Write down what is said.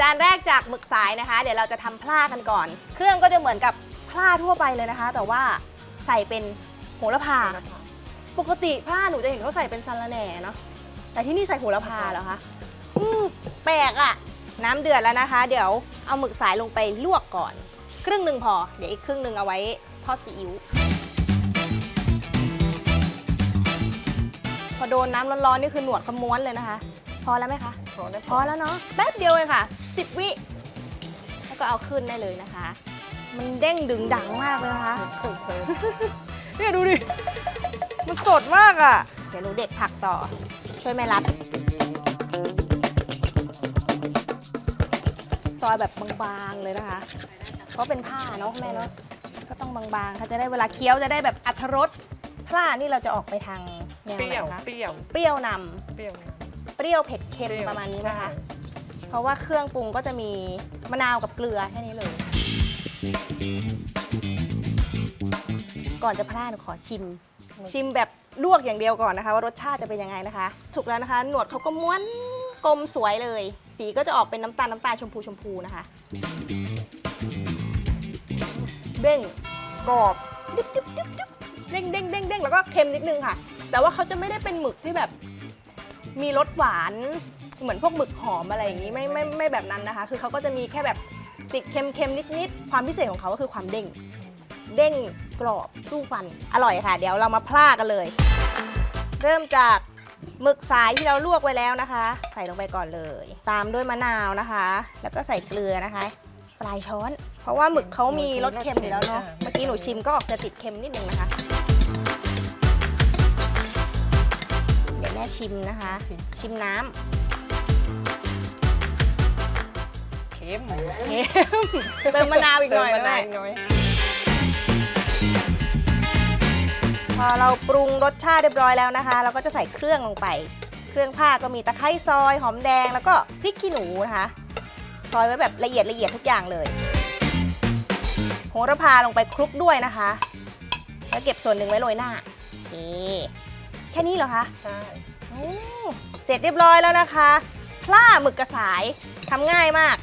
จานแรกจากหมึกสายนะคะ เดี๋ยวเราจะทำพลากันก่อน เครื่องก็จะเหมือนกับพลาทั่วไปเลยนะคะ แต่ว่าใส่เป็นโหระพา ปกติพลาหนูจะเห็นเขาใส่เป็นสาระแหน่เนาะแต่ที่นี่ใส่โหระพาเหรอคะอืมแปลกอะน้ำเดือดแล้วนะคะ เดี๋ยวเอาหมึกสายลงไปลวกก่อน ครึ่งหนึ่งพอ เดี๋ยวอีกครึ่งหนึ่งเอาไว้ทอดซีอิ๊วพอโดนน้ำร้อนๆนี่คือหนวดขม้วนเลยนะคะ พอแล้วไหมคะพอแล้วพอแล้วเนาะแป๊บเดียวเองค่ะ 10 วิ แล้วก็เอาขึ้นได้เลยนะคะ มันเด้งดึงดังมากเลยนะคะเนี่ยดูดิ มันสดมากอะ่ะ เดี๋ยวหนูเด็ดผักต่อ ช่วยแม่รัด ซอยแบบบางๆเลยนะคะ เพราะเป็นผ้าเนาะแม่เนาะ ก็ต้องบางๆค่ะจะได้เวลาเคี้ยวจะได้แบบอัตรสผ้านี่เราจะออกไปทางแนวเปไหนรี้ยวคะ เปรี้ยว เปรี้ยวนำเปรี้ยว เปรี้ยวเผ็ดเค็มประมาณนี้ไหมคะเพ ราะว่าเครื่องปรุงก็จะมีมะนาวกับเกลือแค่นี้เลย ก่อนจะพลาดหนูขอชิม ชิมแบบลวกอย่างเดียวก่อนนะคะ ว่ารสชาติจะเป็นยังไงนะคะสุกแล้วนะคะ หนวดเขาก็ม้วนกลมสวยเลย สีก็จะออกเป็นน้ำตาลน้ำตาลชมพูชมพูนะคะ เด้งกรอบดิบดิบดิบดิบเด้งเด้งเด้งเด้งแล้วก็เค็มนิดนึงค่ะ แต่ว่าเขาจะไม่ได้เป็นหมึกที่แบบมีรสหวาน เหมือนพวกหมึกหอมอะไรอย่างนี้ไม่ไม่ไม่แบบนั้นนะคะ คือเขาก็จะมีแค่แบบติดเค็มๆนิดๆความพิเศษของเขาก็คือความเด้ง เด้งกรอบสู้ฟันอร่อยค่ะ เดี๋ยวเรามาพลากันเลย เริ่มจากหมึกสายที่เราลวกไว้แล้วนะคะ ใส่ลงไปก่อนเลย ตามด้วยมะนาวนะคะ แล้วก็ใส่เกลือนะคะ ปลายช้อน เพราะว่าหมึกเขามีรสเค็มอยู่แล้วเนาะเมื่อกี้หนูชิมก็ออกจะติดเค็มนิดนึงนะคะ เดี๋ยวแม่ชิมนะคะ ชิมน้ำ มเค็มเติมมะนาวอีกหน่อยเติมมะนาวด้วยอีกหน่อย พอเราปรุงรสชาติเรียบร้อยแล้วนะคะ เราก็จะใส่เครื่องลงไป เครื่องผ้าก็มีตะไคร้ซอยหอมแดงแล้วก็พริกขี้หนูนะคะ ซอยไว้แบบละเอียดละเอียดทุกอย่างเลยโหระพาลงไปคลุกด้วยนะคะ แล้วเก็บส่วนหนึ่งไว้โรยหน้าโอเคแค่นี้เหรอคะใช่โอ้เสร็จเรียบร้อยแล้วนะคะ พล่าหมึกกระสายทำง่ายมาก